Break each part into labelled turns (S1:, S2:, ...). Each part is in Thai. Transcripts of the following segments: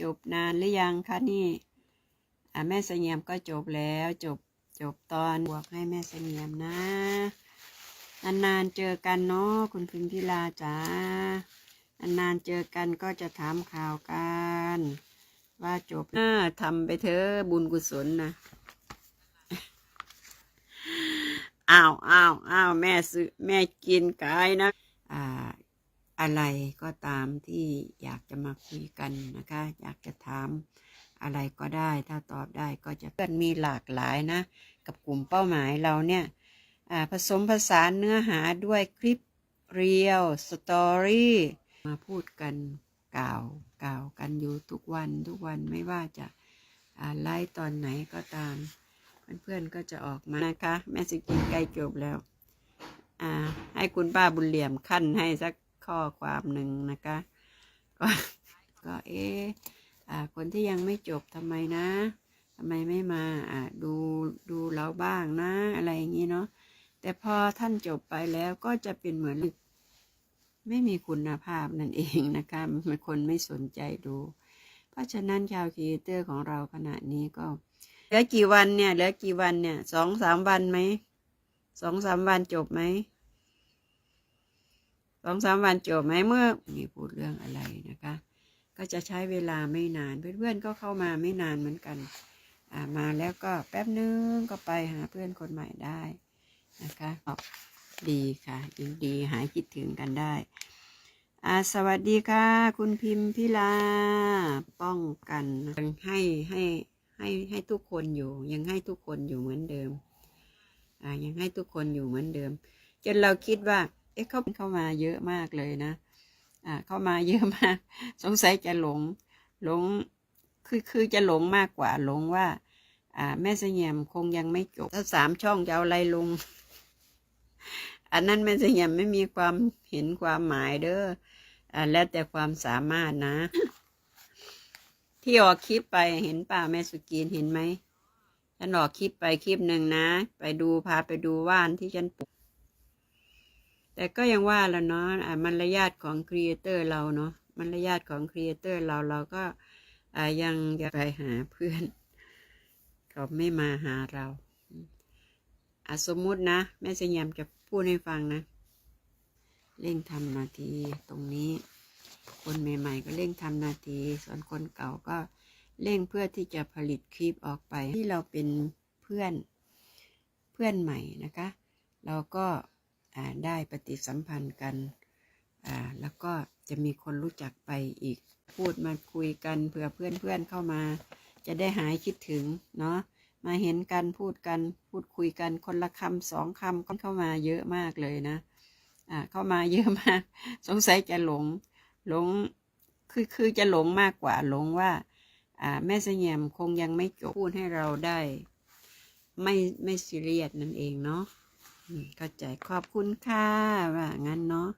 S1: จบนานหรือยังคะนี่อ่าแม่เสงี่ยมก็จบแล้วจบจบตอนบวกให้แม่เสงี่ยมนะนานๆเจอกันเนาะคุณพิมพิลาจ๋านานๆเจอกันก็จะถามข่าวกัน ว่าจบอ่าทำไปเถอะบุญกุศลนะอ้าวอ้าวอ้าวแม่ซื้อแม่กินกายนะ อะไรก็ตามที่อยากจะมาคุยกันนะคะ อยากจะถามอะไรก็ได้ ถ้าตอบได้ก็จะเพื่อนมีหลากหลายนะ กับกลุ่มเป้าหมายเราเนี่ยผสมผสานเนื้อหาด้วยคลิปเรียวสตอรี่มาพูดกันกล่าวกล่าวกันอยู่ทุกวันทุกวันไม่ว่าจะไลฟ์ตอนไหนก็ตาม เพื่อนๆก็จะออกมานะคะ แม่สกินใกล้จบแล้ว ให้คุณป้าบุญเหลี่ยมขั้นให้สัก ข้อความหนึ่งนะคะ ก็ก็เอ๊ะอ่าคนที่ยังไม่จบทำไมนะทำไมไม่มาอ่าดูดูเราบ้างนะ อะไรอย่างนี้เนาะแต่พอท่านจบไปแล้วก็จะเป็นเหมือนไม่มีคุณภาพนั่นเองนะคะมันคนไม่สนใจดู เพราะฉะนั้นชาวครีเอเตอร์ของเราขณะนี้ก็เหลือกี่วันเนี่ยเหลือกี่วันเนี่ยสองสามวันไหมสองสามวันจบไหม สองสามวันจบไหมเมื่อนี่พูดเรื่องอะไรนะคะ ก็จะใช้เวลาไม่นานเพื่อนๆก็เข้ามาไม่นานเหมือนกันมาแล้วก็แป๊บนึงก็ไปหาเพื่อนคนใหม่ได้นะคะดีค่ะยินดีหายคิดถึงกันได้อาสวัสดีค่ะ คุณพิมพิลาป้องกันให้ให้ให้ให้ทุกคนอยู่ ยังให้ทุกคนอยู่เหมือนเดิมอ่ายังให้ทุกคนอยู่เหมือนเดิม จนเราคิดว่า เอ๊ะเขาเข้ามาเยอะมากเลยนะ อ่า เข้ามาเยอะมาก สงสัยจะหลง หลง คือคือจะหลงมากกว่าหลงว่า อ่า แม่เสงี่ยมคงยังไม่จบถ้าสามช่องจะเอาอะไรลง อันนั้นแม่เสงี่ยมไม่มีความเห็นความหมายเด้อ อ่า แล้วแต่ความสามารถนะ ที่ออกคลิปไปเห็นป่าแม่สุกีนเห็นไหมฉันออกคลิปไปคลิปหนึ่งนะ ไปดูพาไปดูว่านที่ฉันปลูก แต่ก็ยังว่าแล้วเนาะอ่ามารยาทของครีเอเตอร์เราเนาะมารยาทของครีเอเตอร์เราเราก็อ่ายังจะไปหาเพื่อนเขาไม่มาหาเราอะสมมุตินะแม่เสยามจะพูดให้ฟังนะ เร่งทำนาทีตรงนี้ คนใหม่ ๆ ก็เร่งทำนาที ส่วนคนเก่าก็เร่งเพื่อที่จะผลิตคลิปออกไปที่เราเป็นเพื่อนเพื่อนใหม่นะคะ เราก็ ได้ปฏิสัมพันธ์กัน แล้วก็จะมีคนรู้จักไปอีกพูดมาคุยกันเผื่อเพื่อนๆเข้ามา จะได้หายคิดถึงเนาะมาเห็นกันพูดกันพูดคุยกันคนละคำสองคำก็เข้ามาเยอะมากเลยนะอ่าเข้ามาเยอะมาก สงสัยจะหลงหลงคือคือจะหลงมากกว่าหลงว่า อ่า แม่เสงี่ยมคงยังไม่จบพูดให้เราได้ ไม่ไม่ซีเรียสนั่นเองเนาะ เข้าใจขอบคุณค่ะว่างั้นเนาะ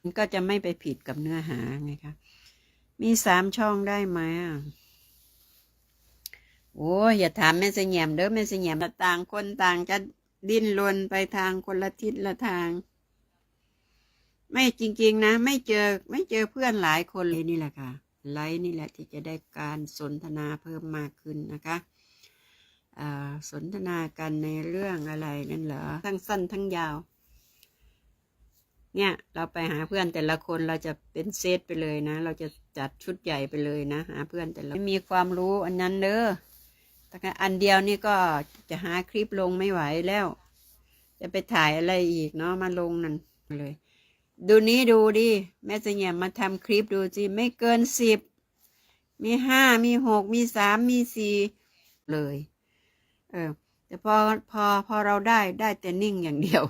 S1: มันก็จะไม่ไปผิดกับเนื้อหาไงคะมีสามช่องได้ไหมโอ้ยอย่าถามแม่เสงี่ยมเด้อแม่เสงี่ยมต่างคนต่างจะดิ้นรนไปทางคนละทิศละทาง ไม่จริง ๆ นะ ไม่เจอไม่เจอเพื่อนหลายคนเลยนี่แหละค่ะไลฟ์นี่แหละที่จะได้การสนทนาเพิ่มมากขึ้นนะคะ สนทนากันในเรื่องอะไรนั่นเหรอ ทั้งสั้นทั้งยาว เนี่ย เราไปหาเพื่อนแต่ละคนเราจะเป็นเซตไปเลยนะ เราจะจัดชุดใหญ่ไปเลยนะ หาเพื่อนแต่ละไม่มีความรู้อันนั้นเด้อแต่อันเดียวนี่ก็จะหาคลิปลงไม่ไหวแล้ว จะไปถ่ายอะไรอีกเนาะมาลงนั่นเลย ดูนี้ดูดิแม่เสงี่ยมมาทำคลิปดูสิไม่เกินสิบมีห้ามีหกมีสามมีสี่เลย เออ แต่พอพอพอเราได้ได้แต่นิ่งอย่างเดียว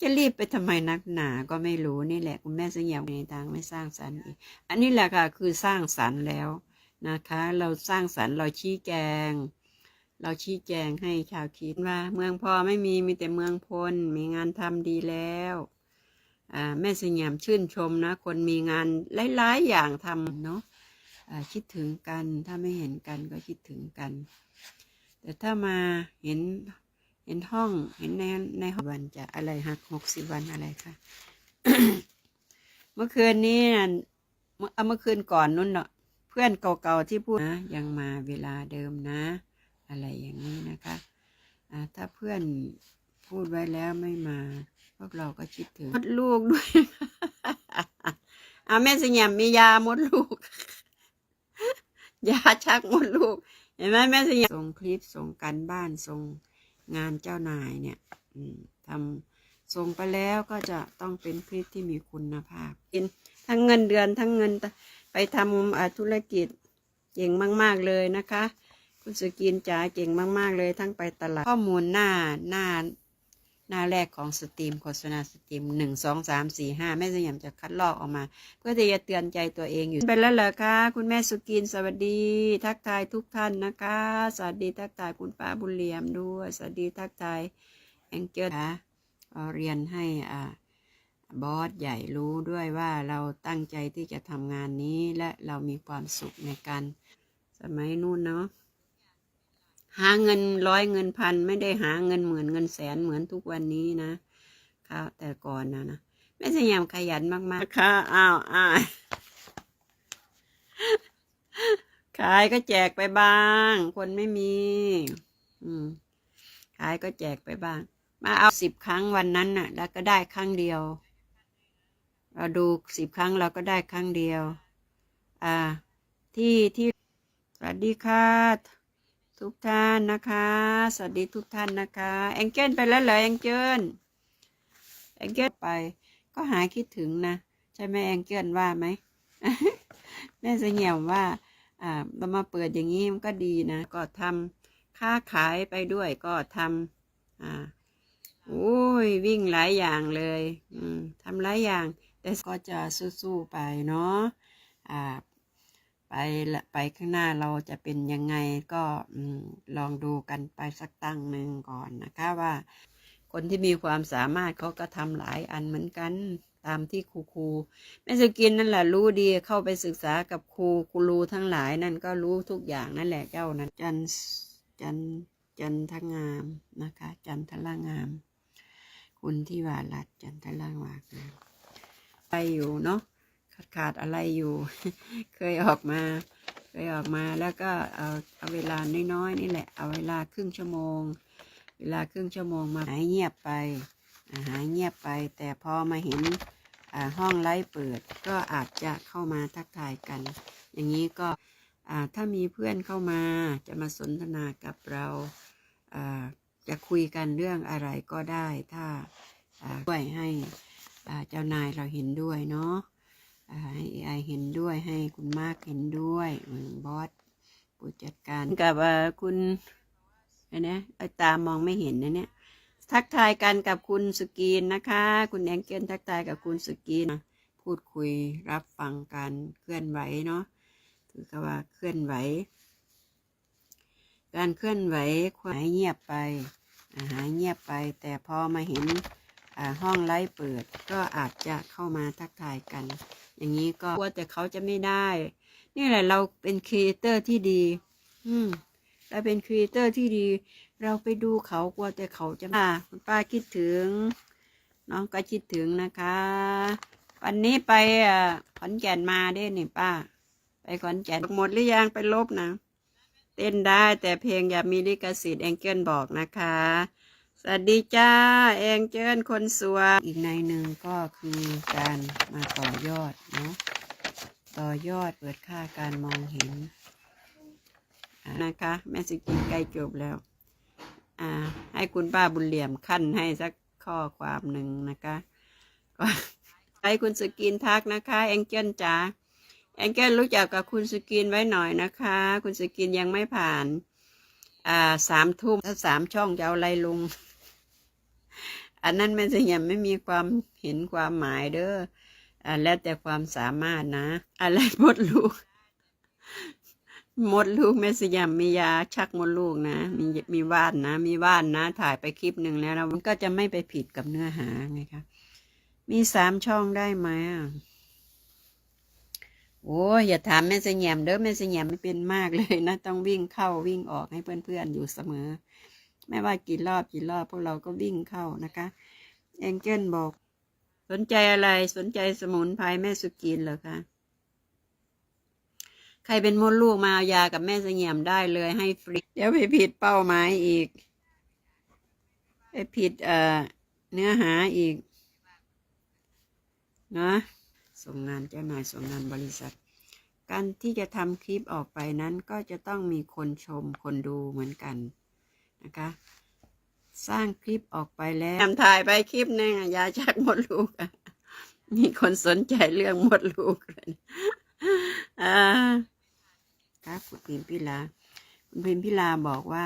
S1: จะรีบไปทำไมนักหนาก็ไม่รู้นี่แหละ คุณแม่เสงี่ยมในทางไม่สร้างสรรค์อีกอันนี้แหละค่ะคือสร้างสรรค์แล้วนะคะ เราสร้างสรรค์เราชี้แจงเราชี้แจงให้ชาวคิดว่า เมืองพอไม่มีมีแต่เมืองพลมีงานทำดีแล้วอ่าแม่สยามชื่นชมนะ คนมีงานหลายๆอย่างทำเนาะคิดถึงกันถ้าไม่เห็นกันก็คิดถึงกัน แต่ถ้ามาเห็นเห็นห้องเห็นในในห้องวันจะอะไรหักหกสิบวันอะไรคะเมื่อคืนนี้เมื่อเมื่อคืนก่อนนู้นเนาะเพื่อนเก่าๆที่พูดนะยังมาเวลาเดิมนะ อะไรอย่างนี้นะคะถ้าเพื่อนพูดไว้แล้วไม่มา พวกเราก็คิดถึงมดลูกด้วยอาแม่สยามมียามดลูก ยาชักมดลูก ห็นไหมแม่สยามส่งคลิปส่งการบ้านส่งงานเจ้านายเนี่ยอืมทำส่งไปแล้วก็จะต้องเป็นคลิปที่มีคุณภาพเป็นทั้งเงินเดือนทั้งเงินไปทำอ่าธุรกิจเก่งมาก ๆเลยนะคะ คุณสกินจ๋าเก่งมาก ๆ เลยทั้งไปตลาดข้อมูลหน้าหน้า หน้าแรกของสตรีมโฆษณาสตรีมหนึ่งสองสามสี่ห้าแม่สยามจะคัดลอกออกมา เพื่อที่จะเตือนใจตัวเองอยู่เป็นแล้วเหรอคะคุณแม่สุกินสวัสดี ทักทายทุกท่านนะคะ สวัสดีทักทายคุณป้าบุญเหลี่ยมด้วยสวัสดีทักทายแองเจิลค่ะเรียนให้อ่าบอสใหญ่รู้ด้วยว่าเราตั้งใจที่จะทำงานนี้และเรามีความสุขในการสมัยนู้นเนาะ หาเงินร้อยเงินพันไม่ได้หาเงินหมื่นเงินแสนเหมือนทุกวันนี้นะค่ะแต่ก่อนนะนะแม่สยามขยันมากๆค่ะอ้าวอ้าวขายก็แจกไปบ้าง คนไม่มี อืม ขายก็แจกไปบ้าง มาเอาสิบครั้งวันนั้นน่ะ แล้วก็ได้ครั้งเดียว เราดูสิบครั้งเราก็ได้ครั้งเดียว อ่า ที่ที่สวัสดีค่ะ ทุกท่านนะคะ สวัสดีทุกท่านนะคะ แองเจิลไปแล้วเหรอแองเจิลแองเจิลไป ก็หายคิดถึงนะ ใช่ไหมแองเจิลว่าไหมแม่เสงี่ยมว่า อ่าเรามาเปิดอย่างนี้มันก็ดีนะ ก็ทำค้าขายไปด้วยก็ทำอ่าโอ้ยวิ่งหลายอย่างเลย อืมทำหลายอย่าง แต่ก็จะสู้ๆไปเนาะอ่า ไปไปข้างหน้าเราจะเป็นยังไงก็ลองดูกันไปสักตั้งหนึ่งก่อนนะคะว่า คนที่มีความสามารถเขาก็ทำหลายอันเหมือนกันตามที่ครูครูแม่สกินนั่นแหละรู้ดีเข้าไปศึกษากับครูครูรูทั้งหลายนั่นก็รู้ทุกอย่างนั่นแหละเจ้านั้นจันจันจันทงามนะคะ จันทลางาม คุณที่วารัดจันทลางวากามไปอยู่เนาะ ขาดขาดอะไรอยู่ เคยออกมา เคยออกมาแล้วก็เอาเอาเวลาน้อยๆนี่แหละ เอาเวลาครึ่งชั่วโมง เวลาครึ่งชั่วโมงมาหายเงียบไปหายเงียบไป แต่พอมาเห็นห้องไลฟ์เปิด ก็อาจจะเข้ามาทักทายกัน อย่างนี้ก็ถ้ามีเพื่อนเข้ามาจะมาสนทนากับเราจะคุยกันเรื่องอะไรก็ได้ ถ้าอ่าด้วยให้เจ้านายเราเห็นด้วยเนาะ ให้ไอเห็นด้วยให้คุณมากเห็นด้วยอืมบอสผู้จัดการกับคุณอะไรนะไอตามองไม่เห็นนะเนี่ยทักทายกันกับคุณสกีนนะคะ คุณแองเกิลทักทายกับคุณสกีนพูดคุยรับฟังการเคลื่อนไหวเนาะถือกับว่าเคลื่อนไหว การเคลื่อนไหวหายเงียบไปหายเงียบไป แต่พอมาเห็นห้องไลฟ์เปิด ก็อาจจะเข้ามาทักทายกัน อย่างนี้ก็กลัวแต่เขาจะไม่ได้ นี่แหละเราเป็นครีเอเตอร์ที่ดี อืมเราเป็นครีเอเตอร์ที่ดี เราไปดูเขากลัวแต่เขาจะมาคุณป้าคิดถึง น้องก็คิดถึงนะคะ วันนี้ไปอ่าขอนแก่นมาได้นี่ป้า ไปขอนแก่นหมดหรือยังไปลบนะ เต้นได้แต่เพลงอย่ามีลิขสิทธิ์แองเกิลบอกนะคะ สวัสดีจ้า แองเจิลคนสวย อีกในหนึ่งก็คือการมาต่อยอดเนาะต่อยอดเปิดค่าการมองเห็นนะคะ แม่สกินใกล้จบแล้ว อ่า ให้คุณป้าบุญเหลี่ยมขั้นให้สักข้อความหนึ่งนะคะก็ให้คุณสกินทักนะคะ แองเจิลจ๋าแองเจิลรู้จักกับคุณสกินไว้หน่อยนะคะ คุณสกินยังไม่ผ่าน อ่าสามทุ่มถ้าสามช่องจะเอาอะไรลง อันนั้นแม่สยามไม่มีความเห็นความหมายเด้ออ่าแล้วแต่ความสามารถนะ อะไรมดลูก มดลูกแม่สยามมียาชักมดลูกนะมีมีว่านนะ มีว่านนะ ถ่ายไปคลิปหนึ่งแล้วนะมันก็จะไม่ไปผิดกับเนื้อหาไงคะมีสามช่องได้ไหมอะโอ้ยอย่าถามแม่สยามเด้อแม่สยามไม่เป็นมากเลยนะ ต้องวิ่งเข้าวิ่งออกให้เพื่อนๆอยู่เสมอ ไม่ว่ากี่รอบกี่รอบพวกเราก็วิ่งเข้านะคะแองเจิลบอก สนใจอะไรสนใจสมุนไพรแม่สุกินเหรอคะใครเป็นมดลูกมาเอายากับแม่เสงี่ยมได้เลยให้ฟรีเดี๋ยวไปผิดเป้าหมายอีกไปผิดเอ่อเนื้อหาอีกนะส่งงานเจ้านายส่งงานบริษัท การที่จะทำคลิปออกไปนั้นก็จะต้องมีคนชมคนดูเหมือนกัน นะคะ สร้างคลิปออกไปแล้วทำถ่ายไปคลิปหนึงอะยาชักมดลูกอะมีคนสนใจเรื่องมดลูกเลยอ่าครับคุณพิมพิลา คุณพิมพิลาบอกว่า